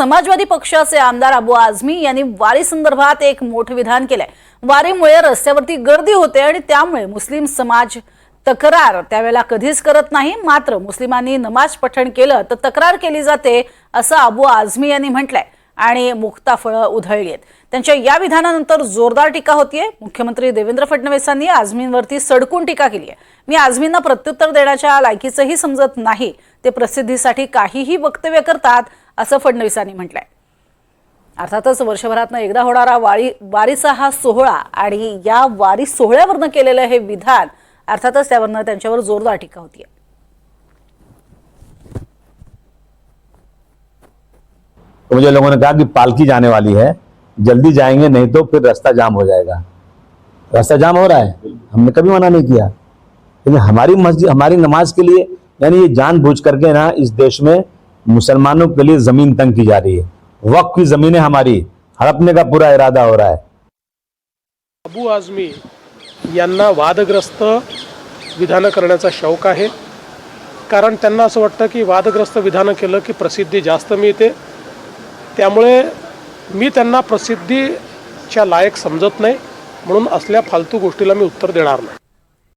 समाजवादी पक्षाचे आमदार अबू आझमी यांनी वारी संदर्भात एक मोठं विधान केलंय. वारीमुळे रस्त्यावरती गर्दी होते आणि त्यामुळे मुस्लिम समाज तक्रार त्यावेळेला कधीच करत नाही. मात्र मुस्लिमांनी नमाज पठण केलं तर तक्रार केली जाते असं अबू आझमी यांनी म्हटलंय. आणि मुक्ताफळं उधळली आहेत त्यांच्या या विधानानंतर जोरदार टीका होतीये. मुख्यमंत्री देवेंद्र फडणवीसांनी आझमींवरती सडकून टीका केली आहे मी आझमींना प्रत्युत्तर देण्याच्या लायकीचंही समजत नाही. ते प्रसिद्धीसाठी काहीही वक्तव्य करतात असं फडणवीसांनी म्हटलंय. अर्थातच वर्षभरातनं एकदा होणारा वारी वारीचा हा सोहळा आणि या वारी सोहळ्यावरनं केलेलं हे विधान अर्थातच त्यावरनं त्यांच्यावर जोरदार टीका होतीये. तो मुझे लोगों ने कहा कि पालकी जाने वाली है जल्दी जाएंगे नहीं तो फिर रास्ता जाम हो जाएगा। रास्ता जाम हो रहा है? हमने कभी मना नहीं किया। लेकिन हमारी मस्जिद हमारी नमाज के लिए यानी ये जानबूझ करके ना इस देश में मुसलमानों के लिए जमीन तंग की जा रही है। वक्त की जमीनें हमारी हड़पने का पूरा इरादा हो रहा है। अबू आजमी यांना वादग्रस्त विधानं करण्याचा शौक आहे. कारण त्यांना असं वाटतं की वादग्रस्त विधानं केलं की प्रसिद्धी जास्त मिळते. त्यामुळे मी त्यांना प्रसिद्धीच्या लायक समजत नाही म्हणून असल्या फालतू गोष्टीला मी उत्तर देणार नाही.